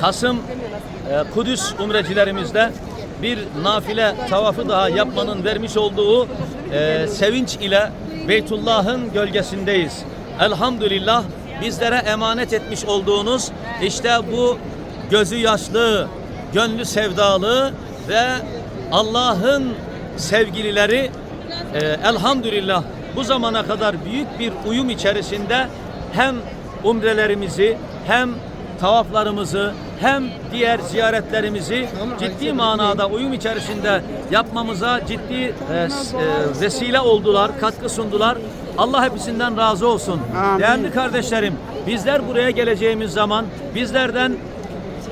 Kasım e, Kudüs umrecilerimizde bir nafile tavafı daha yapmanın vermiş olduğu e, sevinç ile Beytullah'ın gölgesindeyiz. Elhamdülillah bizlere emanet etmiş olduğunuz işte bu gözü yaşlı, gönlü sevdalı ve Allah'ın sevgilileri e, elhamdülillah bu zamana kadar büyük bir uyum içerisinde hem umrelerimizi hem tavaflarımızı hem diğer ziyaretlerimizi ciddi manada uyum içerisinde yapmamıza ciddi e, e, vesile oldular, katkı sundular. Allah hepsinden razı olsun. Amin. Değerli kardeşlerim, bizler buraya geleceğimiz zaman bizlerden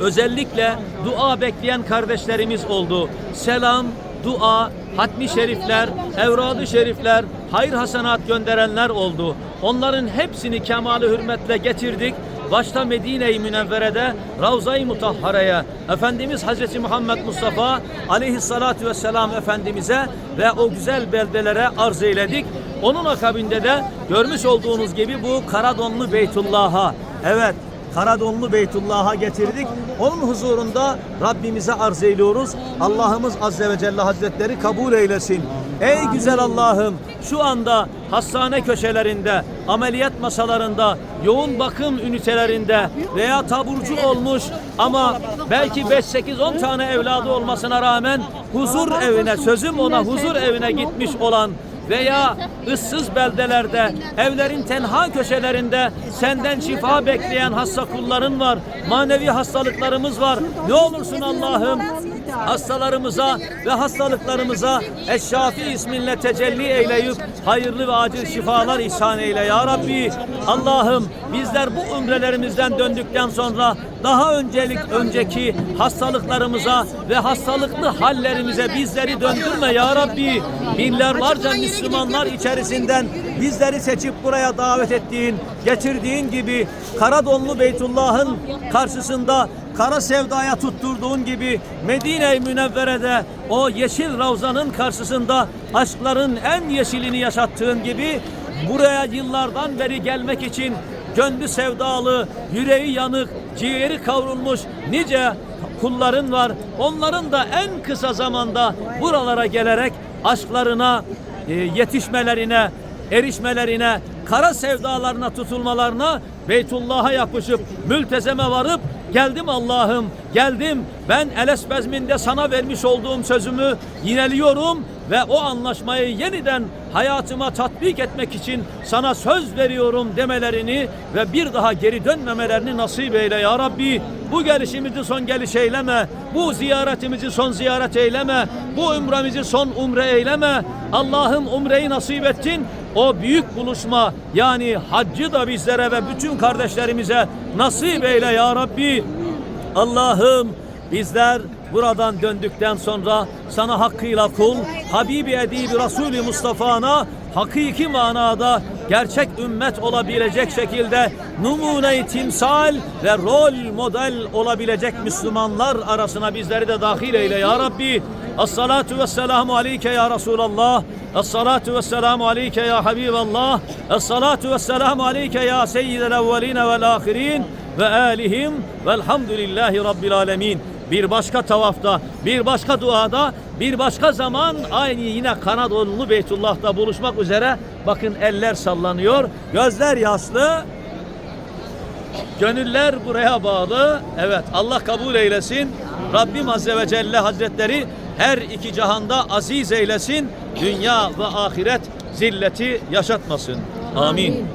özellikle dua bekleyen kardeşlerimiz oldu. Selam, dua, hatmi şerifler, evradı şerifler, hayır hasenat gönderenler oldu. Onların hepsini kemalı hürmetle getirdik. Başta Medine-i Münevvere'de Ravza-i Mutahhare'ye Efendimiz Hazreti Muhammed Mustafa aleyhissalatu vesselam Efendimiz'e ve o güzel beldelere arz eyledik. Onun akabinde de görmüş olduğunuz gibi bu Karadonlu Beytullah'a evet Karadonlu Beytullah'a getirdik. Onun huzurunda Rabbimize arz eyliyoruz. Allah'ımız Azze ve Celle Hazretleri kabul eylesin. Ey güzel Allah'ım şu anda hastane köşelerinde, ameliyat masalarında, yoğun bakım ünitelerinde veya taburcu olmuş ama belki 5 8 10 tane evladı olmasına rağmen huzur evine, sözüm ona huzur evine gitmiş olan veya ıssız beldelerde, evlerin tenha köşelerinde senden şifa bekleyen hasta kulların var. Manevi hastalıklarımız var. Ne olursun Allah'ım hastalarımıza ve hastalıklarımıza Eşşafi isminle tecelli eyleyip hayırlı ve acil şifalar ihsan eyle ya Rabbi. Allah'ım bizler bu umrelerimizden döndükten sonra daha öncelik önceki hastalıklarımıza ve hastalıklı hallerimize bizleri döndürme ya Rabbi. Binlerlerce Müslümanlar içerisinden bizleri seçip buraya davet ettiğin, getirdiğin gibi Karadonlu Beytullah'ın karşısında kara sevdaya tutturduğun gibi Medine-i Münevvere'de o yeşil ravzanın karşısında aşkların en yeşilini yaşattığın gibi buraya yıllardan beri gelmek için gönlü sevdalı, yüreği yanık, ciğeri kavrulmuş nice kulların var. Onların da en kısa zamanda buralara gelerek aşklarına e, yetişmelerine, erişmelerine, kara sevdalarına tutulmalarına Beytullah'a yapışıp mültezeme varıp geldim Allah'ım geldim ben Eles bezminde sana vermiş olduğum sözümü yineliyorum ve o anlaşmayı yeniden hayatıma tatbik etmek için sana söz veriyorum demelerini ve bir daha geri dönmemelerini nasip eyle ya Rabbi. Bu gelişimizi son geliş eyleme. Bu ziyaretimizi son ziyaret eyleme. Bu umremizi son umre eyleme. Allah'ım umreyi nasip ettin. O büyük buluşma yani haccı da bizlere ve bütün kardeşlerimize nasip eyle ya Rabbi. Allah'ım bizler buradan döndükten sonra sana hakkıyla kul, Habibi Edibi Resulü Mustafa'na hakiki manada gerçek ümmet olabilecek şekilde numune-i timsal ve rol model olabilecek Müslümanlar arasına bizleri de dahil eyle ya Rabbi. Esselatu vesselamu aleyke ya Resulallah. Esselatu vesselamu aleyke ya Habiballah. Esselatu vesselamu aleyke ya seyyidel evveline vel ahirin ve alihim velhamdülillahi rabbil alemin. Bir başka tavafta, bir başka duada, bir başka zaman aynı yine Kanadolu Beytullah'ta buluşmak üzere. Bakın eller sallanıyor, gözler yaşlı, Gönüller buraya bağlı. Evet Allah kabul eylesin. Rabbim Azze ve Celle Hazretleri her iki cihanda aziz eylesin. Dünya ve ahiret zilleti yaşatmasın. Amin.